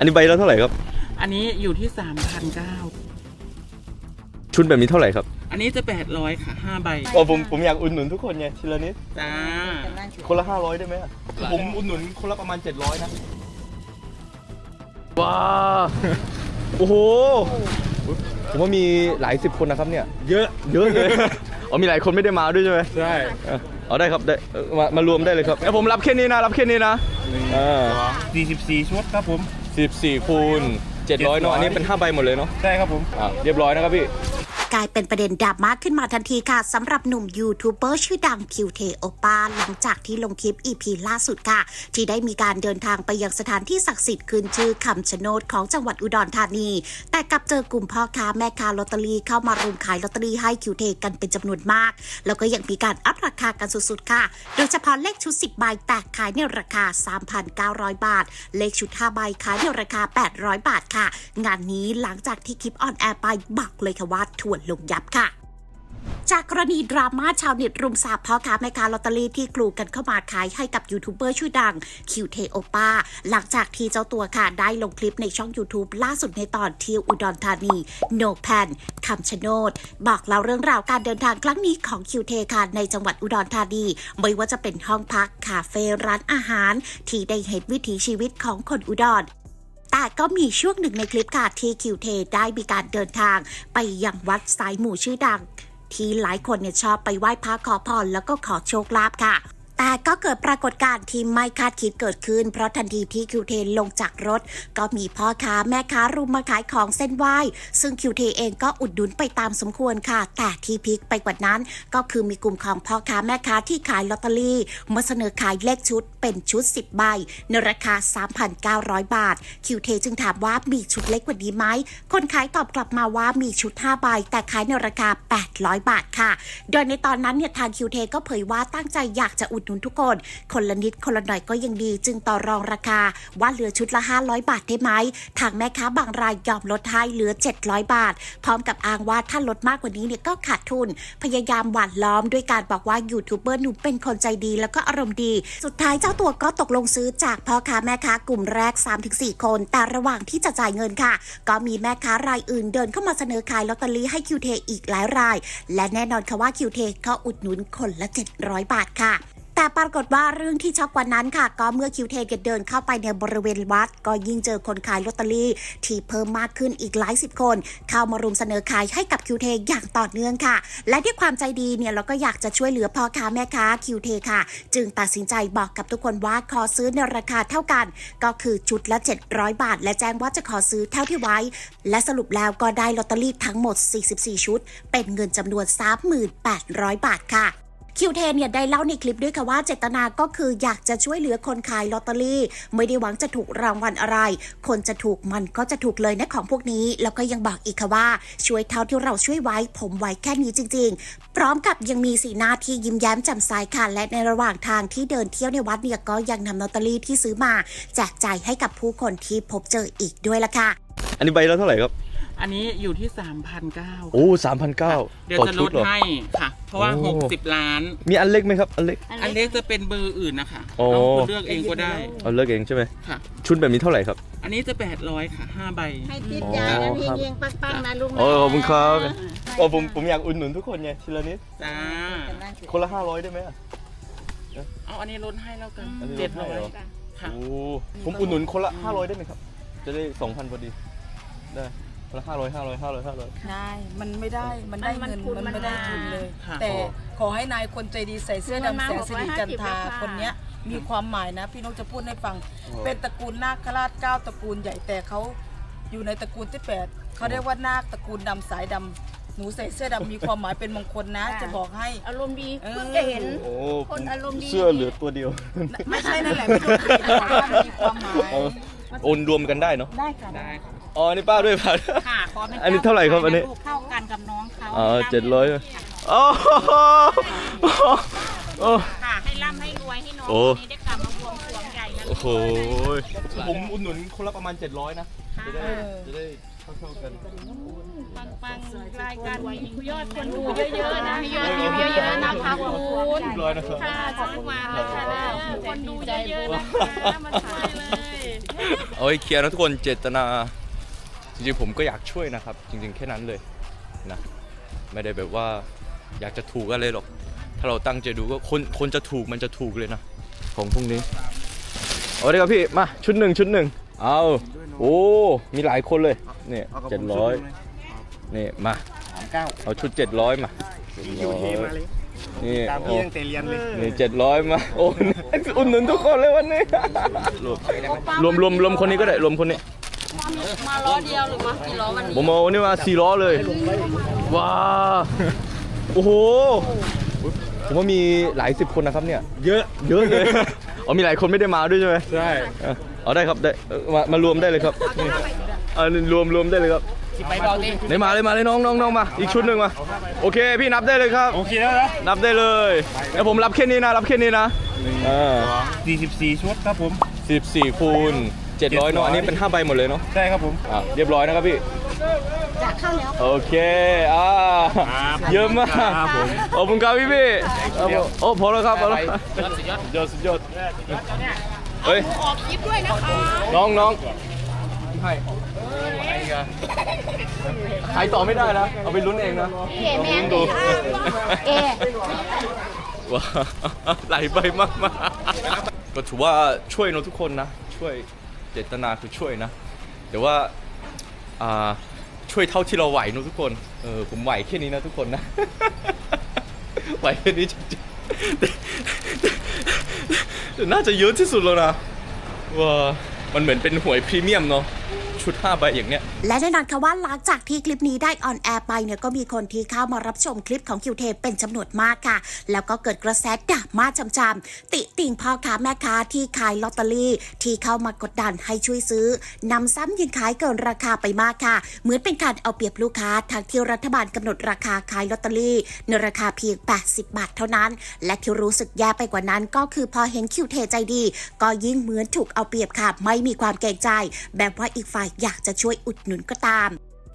อันนี้ใบละเท่าไหร่ครับ อันนี้อยู่ที่สามพันเก้าชุดแบบนี้เท่าไหร่ครับอันนี้จะแปดร้อยค่ะห้าใบอ๋อผมผมอยากอุดหนุนทุกคนไงทีละนิดจ้าคนละห้าร้อยได้ไหมอะผมอุดหนุนคนละประมาณเจ็ดร้อยนะว้าโอ้โหผมว่ามีหลายสิบคนนะครับเนี่ย เยอะเยอะเลยอ๋อมีหลายคนไม่ได้มาด้วยใช่ไหมใช่เอาได้ครับได้เอ่อมามารวมได้เลยครับเอ้ยผมรับแค่นี้นะรับแค่นี้นะอ่า44ชุดครับผม สิบสี่คูณเจ็ดร้อยเนาะอันนี้เป็นห้าใบหมดเลยเนาะใช่ครับผมอ่าเรียบร้อยนะครับพี่ กลายเป็นประเด็นดราม่าขึ้นมาทันทีค่ะสำหรับหนุ่มยูทูบเบอร์ชื่อดังคิวเทโอปาหลังจากที่ลงคลิปอีพีล่าสุดค่ะ ที่ได้มีการเดินทางไปยังสถานที่ศักดิ์สิทธิ์ขึ้นชื่อคำชะโนดของจังหวัดอุดรธานี แต่กลับเจอกลุ่มพ่อค้าแม่ค้าลอตเตอรี่เข้ามารุมขายลอตเตอรี่ให้คิวเทกันเป็นจำนวนมาก แล้วก็ยังมีการอัพราคากันสุดๆค่ะ โดยเฉพาะเลขชุด 10 ใบแตกขายในราคา 3,900 บาท เลขชุด 5 ใบขายในราคา 800 บาทค่ะ งานนี้หลังจากที่คลิปออนแอร์ไปบอกเลยค่ะว่าถ่วนลงยับค่ะ จากกรณีดราม่าชาวเน็ตรุมสาบพ่อค้าแม่ค้าลอตเตอรี่ที่กลูกันเข้ามาขายให้กับยูทูบเบอร์ชื่อดังคิวเทโอป้าหลังจากที่เจ้าตัวค่ะ ได้ลงคลิปในช่อง YouTube ล่าสุดในตอนเที่ยวอุดรธานีโนแพนคำชะโนด บอกเล่าเรื่องราวการเดินทางครั้งนี้ของคิวเทค่ะในจังหวัดอุดรธานีไม่ว่าจะเป็นห้องพักคาเฟ่ร้านอาหาร ที่ได้เห็นวิถีชีวิตของคนอุดร แต่ก็มีช่วงหนึ่งในคลิปค่ะที่คิวเทได้มีการเดินทาง ไปยังวัดสายหมู่ชื่อดัง ที่หลายคนเนี่ยชอบไปไหว้พระขอพรแล้วก็ขอโชคลาภค่ะแต่ก็เกิดปรากฏการณ์ที่ไม่คาดคิดเกิดขึ้น เพราะทันทีที่คิวเทลงจากรถ ก็มีพ่อค้าแม่ค้ารุมมาขายของเส้นไหว้ ซึ่งคิวเทเองก็อุดหนุนไปตามสมควรค่ะ แต่ที่พีคไปกว่านั้น ก็คือมีกลุ่มของพ่อค้าแม่ค้าที่ขายลอตเตอรี่มาเสนอขายเลขชุดเป็นชุด 10 ใบ ในราคา 3,900 บาท คิวเทจึงถามว่ามีชุดเล็กกว่านี้ไหม คนขายตอบกลับมาว่ามีชุด 5 ใบ แต่ขายในราคา 800 บาทค่ะ โดยในตอนนั้นเนี่ยทางคิวเทก็เผยว่าตั้งใจอยากจะอุดหนุนทุกคน คนละนิดคนละหน่อยก็ยังดี จึงต่อรองราคาว่าเหลือชุดละ 500 บาทได้ไหม ทางแม่ค้าบางรายยอมลดให้เหลือ 700 บาท พร้อมกับอ้างว่าถ้าลดมากกว่านี้เนี่ยก็ขาดทุน พยายามหวานล้อมด้วยการบอกว่ายูทูบเบอร์หนุ่มเป็นคนใจดีแล้วก็อารมณ์ดี สุดท้ายเจ้าตัวก็ตกลงซื้อจากพ่อค้าแม่ค้ากลุ่มแรก 3-4 คน แต่ระหว่างที่จะจ่ายเงินค่ะ ก็มีแม่ค้ารายอื่นเดินเข้ามาเสนอขายลอตเตอรี่ให้คิวเทอีกหลายราย และแน่นอนค่ะว่าคิวเทก็อุดหนุนคนละ 700 บาทค่ะ แต่ปรากฏว่าเรื่องที่ช็อกกว่านั้นค่ะ ก็เมื่อคิวเทนเดินเข้าไปในบริเวณวัด ก็ยิ่งเจอคนขายลอตเตอรี่ ที่เพิ่มมากขึ้นอีกหลายสิบคน เข้ามารุมเสนอขายให้กับคิวเทอย่างต่อเนื่องค่ะ และด้วยความใจดีเนี่ยเราก็อยากจะช่วยเหลือพ่อค้าแม่ค้าคิวเทค่ะ จึงตัดสินใจบอกกับทุกคนว่าขอซื้อในราคาเท่ากัน ก็คือชุดละ 700 บาท และแจ้งว่าจะขอซื้อเท่าที่ไว้ และสรุปแล้วก็ได้ลอตเตอรี่ทั้งหมด 44 ชุด เป็นเงินจำนวน 38,000บาทค่ะ คิวเทนเนี่ยได้เล่าในคลิปด้วยค่ะว่าเจตนาก็คืออยากจะช่วยเหลือคนขายลอตเตอรี่ ไม่ได้หวังจะถูกรางวัลอะไร คนจะถูกมันก็จะถูกเลยนะของพวกนี้ แล้วก็ยังบอกอีกค่ะว่าช่วยเท่าที่เราช่วยไว้ ผมไว้แค่นี้จริง ๆ พร้อมกับยังมีสีหน้าที่ยิ้มแย้มแจ่มใสค่ะและในระหว่างทางที่เดินเที่ยวในวัดเนี่ยก็ยังนำลอตเตอรี่ที่ซื้อมา แจกจ่ายให้กับผู้คนที่พบเจออีกด้วยล่ะค่ะ อันนี้ใบละเท่าไหร่ครับ อันนี้อยู่ที่สามพันเก้าโอ้สามพันเก้าเดี๋ยวต่อจะลชุดดเหรอ ให้ค่ะ เพราะว่า โอ้หกสิบล้าน มีอันเล็กไหมครับ อันเล็ก อันเล็กจะเป็นเบอร์อื่นนะคะโอ้ เราคุณเลือกเองก็ได้เอาเลือกเองใช่ไหม ค่ะ ชุดแบบนี้เท่าไหร่ครับ อันนี้จะแปดร้อยค่ะห้าใบ ให้ทิปยายนะพี่เงี้ยงปังๆนะลุงนะโอ้ขอบคุณครับอ่าโอ้ผมผมอยากอุดหนุนทุกคนไงทีละนิด จ้า คนละห้าร้อยได้ไหมอะ เอาอันนี้ลดให้แล้วกันอันนี้ลเจ็ดดให้ร้อยเหรอค่ะ โอ้ผมอุดหนุนคนละห้าร้อยได้ไหมครับ จะได้สองพันพอดี ได้คน ละห้าร้อยห้าร้อยห้าร้อยห้าร้อย ได้ มันไม่ได้ มันได้มันเงินทุนมันมันไม่ได้มาทุนเลย ค่ะ แต่ขอให้นายคนใจดีใส่เสื้อมันมาดำแสงสิริจันทรา650ค่ะคนเนี้ยมีความหมายนะ พี่นกจะพูดให้ฟังเป็นตระกูลนาคราชเก้าตระกูลใหญ่แต่เขาอยู่ในตระกูลที่แปดเขาเรียกว่านาคตระกูลดำสายดำหนูใส่เสื้อดำมีความหมายเป็นมงคลนะจะบอกให้ อารมณ์ดีเออ เพิ่งจะเห็น โอ้คนอารมณ์ดี เสื้อเหลือตัวเดียว ไม่ใช่นั่นแหละพี่นกจะบอกว่ามันมีความหมายเอาโอนรวมกันได้เนาะ ได้ค่ะ ได้ค่ะ อ๋ออันนี่ป้าด้วยป้าค่ะขอเป็นอันนี้เท่าไหร่ครับอันนี้ ลูกเข้ากันกับน้องเขาอ๋อเจ็ดร้อยโอ้โหโอ้ ค่ะให้ร่ำให้รวยให้น้องโอ้ คนนี้ได้กลับมาบวงสรวงใหญ่นะโอ้โหผมอุดหนุนคนละประมาณ 700 นะจะได้จะได้เท่าๆกันปังปังๆรายการมียอดคนดูเยอะๆนะยอดวิวเยอะๆนะคะคุณเรียบร้อยนะครับ ค่ะขอบคุณมากนะคะคนดูเยอะๆนะคะมาช่วยเลยโอ้ให้เคลียร์นะทุกคนเจตนา จริงๆผมก็อยากช่วยนะครับ จริง ๆ แค่นั้นเลยนะไม่ได้แบบว่าอยากจะถูกอะไรหรอก ถ้าเราตั้งใจดูก็คนคนจะถูกมันจะถูกเลยนะ ของพวกนี้เอาเลยครับพี่มาชุดหนึ่งชุดหนึ่งเอาโอ้มีหลายคนเลยเนี่ยเจ็ดร้อยนี่มาเอาชุดเจ็ดร้อยมา700นี่ตามโอ้พี่ตั้งแต่เรียนเลยนี่เจ็ดร้อยมาโอ้อุ่นหนุนทุกคนเลยวันนี้รวมรวมรวมรวมคนนี้ก็ได้รวมคนนี้ มาล้อเดียวหรือมากี่ล้อวันนี้ผมเอานี่มาสี่ล้อเลย ว้า โอ้โห ผมว่ามีหลายสิบคนนะครับเนี่ย เยอะ เยอะเลย อ๋อมีหลายคนไม่ได้มาด้วยใช่ไหมใช่เออเอาได้ครับได้เออมามารวมได้เลยครับนี่เอารวมรวมได้เลยครับไปบอกดิไหนมาเลยมาเลยน้องน้องน้องมา อีกชุดหนึ่งมา โอเค พี่นับได้เลยครับโอเคแล้วนะนับได้เลยเดี๋ยวผมรับแค่นี้นะรับแค่นี้นะอ่า44ชุดครับผมสิบสี่คูณ เจ็ดร้อยเนาะอันนี้เป็นห้าใบหมดเลยเนาะใช่ครับผมอะเรียบร้อยนะครับพี่จะเข้าแล้วโอเคอ่าครับเยอะมากครับผม ขอบคุณครับพี่พี่ครับผมโอ้พอแล้วครับพอแล้วยอดสุดยอดเฮ้ยออกคลิปด้วยนะคะน้องน้องให้ขายต่อไม่ได้นะ เอาไปลุ้นเองนะเอ๋แม่ลุ้นดูเอ๋ว้าวไหลไปมากมาก็ถือว่าช่วยเนอะทุกคนนะ ช่วย เจตนาคือช่วยนะ แต่ว่าอ่าช่วยเท่าที่เราไหวนะทุกคน เออผมไหวแค่นี้นะทุกคนนะ ไหวแค่นี้จริงๆน่าจะเยอะที่สุดแล้วนะว่ามันเหมือนเป็นหวยพรีเมียมเนาะ ชุด5ใบอย่างเนี้ย และแน่นอนค่ะว่าหลังจากที่คลิปนี้ได้ออนแอร์ไปเนี่ยก็มีคนที่เข้ามารับชมคลิปของคิวเทเป็นจำนวนมากค่ะ แล้วก็เกิดกระแสด่ามาจำๆติติงพ่อค้าแม่ค้าที่ขายลอตเตอรี่ที่เข้ามากดดันให้ช่วยซื้อนำซ้ำยังขายเกินราคาไปมากค่ะ เหมือนเป็นการเอาเปรียบลูกค้าทางที่รัฐบาลกำหนดราคาขายลอตเตอรี่ในราคาเพียง 80 บาทเท่านั้น และที่รู้สึกแย่ไปกว่านั้นก็คือพอเห็นคิวเทใจดี ก็ยิ่งเหมือนถูกเอาเปรียบค่ะ ไม่มีความเกรงใจ แบบว่าอีกฝ่ายอยากจะช่วยอุดหนุนก็ตาม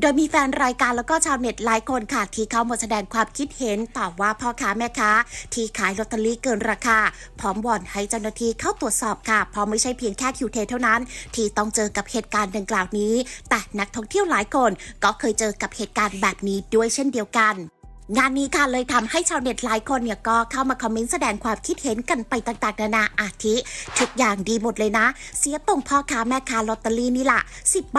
โดยมีแฟนรายการแล้วก็ชาวเน็ตหลายคนค่ะ ที่เข้ามาแสดงความคิดเห็นต่อว่าพ่อค้าแม่ค้า ที่ขายลอตเตอรี่เกินราคา พร้อมวอนให้เจ้าหน้าที่เข้าตรวจสอบค่ะ เพราะไม่ใช่เพียงแค่คิวเทเท่านั้น ที่ต้องเจอกับเหตุการณ์ดังกล่าวนี้ แต่นักท่องเที่ยวหลายคนก็เคยเจอกับเหตุการณ์แบบนี้ด้วยเช่นเดียวกัน งานนี้ค่ะเลยทำให้ชาวเน็ตหลายคนเนี่ยก็เข้ามาคอมเมนต์แสดงความคิดเห็นกันไปต่างๆ นานาอาทิทุกอย่างดีหมดเลยนะ เสียตรงพ่อค้าแม่ค้าลอตเตอรี่นี่ล่ะ10ใบ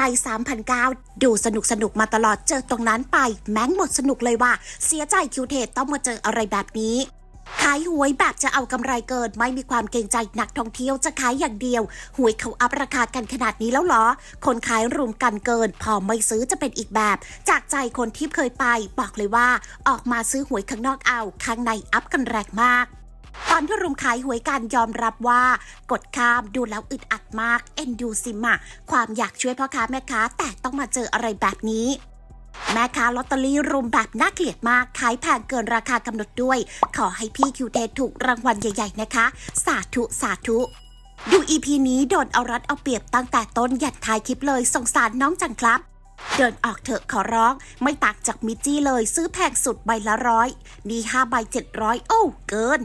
3,900ดูสนุกสนุกมาตลอดเจอตรงนั้นไป แม้งหมดสนุกเลยว่า เสียใจคิวเทต้องมาเจออะไรแบบนี้ ขายหวยแบบจะเอากำไรเกิน ไม่มีความเกรงใจนักท่องเที่ยวจะขายอย่างเดียว หวยเขาอัพราคากันขนาดนี้แล้วเหรอ คนขายรุมกันเกิน พอไม่ซื้อจะเป็นอีกแบบ จากใจคนที่เคยไป บอกเลยว่า ออกมาซื้อหวยข้างนอกเอา ข้างในอัพกันแรงมากตอนที่รุมขายหวยกันยอมรับว่า กดข้ามดูแล้วอึดอัดมาก เอ็นดูซิมะความอยากช่วยพ่อค้าแม่ค้าแต่ต้องมาเจออะไรแบบนี้ แม่ค้าลอตเตอรี่รุมแบบน่าเกลียดมากขายแพงเกินราคากำหนดด้วย ขอให้พี่คิวเดถูกรางวัลใหญ่ ๆ นะคะ สาธุ สาธุดูอีพีนี้โดนเอารัดเอาเปรียบตั้งแต่ต้นยันท้ายคลิปเลยสงสารน้องจังครับ เดินออกเถอะขอร้อง ไม่ต่างจากมิจจี้เลยซื้อแพงสุดใบละร้อยนี่ห้าใบเจ็ดร้อยโอ้เกิน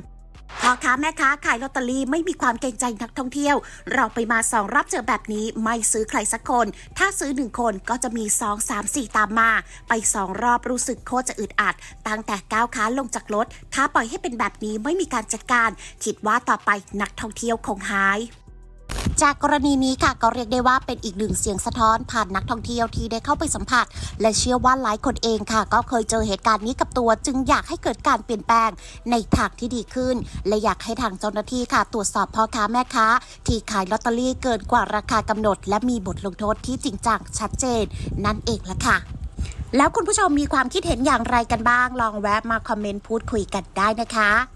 พ่อค้าแม่ค้าขายลอตเตอรี่ไม่มีความเกรงใจนักท่องเที่ยว เราไปมาสองรับเจอแบบนี้ไม่ซื้อใครสักคน ถ้าซื้อหนึ่งคนก็จะมีสองสามสี่ตามมา ไปสองรอบรู้สึกโคตรจะอึดอัด ตั้งแต่ก้าวขาลงจากรถ ถ้าปล่อยให้เป็นแบบนี้ไม่มีการจัดการ คิดว่าต่อไปนักท่องเที่ยวคงหาย จากกรณีนี้ค่ะก็เรียกได้ว่าเป็นอีกหนึ่งเสียงสะท้อนผ่านนักท่องเที่ยวที่ได้เข้าไปสัมผัส และเชื่อว่าหลายคนเองค่ะ ก็เคยเจอเหตุการณ์นี้กับตัว จึงอยากให้เกิดการเปลี่ยนแปลงในทางที่ดีขึ้น และอยากให้ทางเจ้าหน้าที่ค่ะ ตรวจสอบพ่อค้าแม่ค้า ที่ขายลอตเตอรี่เกินกว่าราคากำหนด และมีบทลงโทษที่จริงจังชัดเจน นั่นเองละค่ะแล้วคุณผู้ชมมีความคิดเห็นอย่างไรกันบ้าง ลองแวะมาคอมเมนต์พูดคุยกันได้นะคะ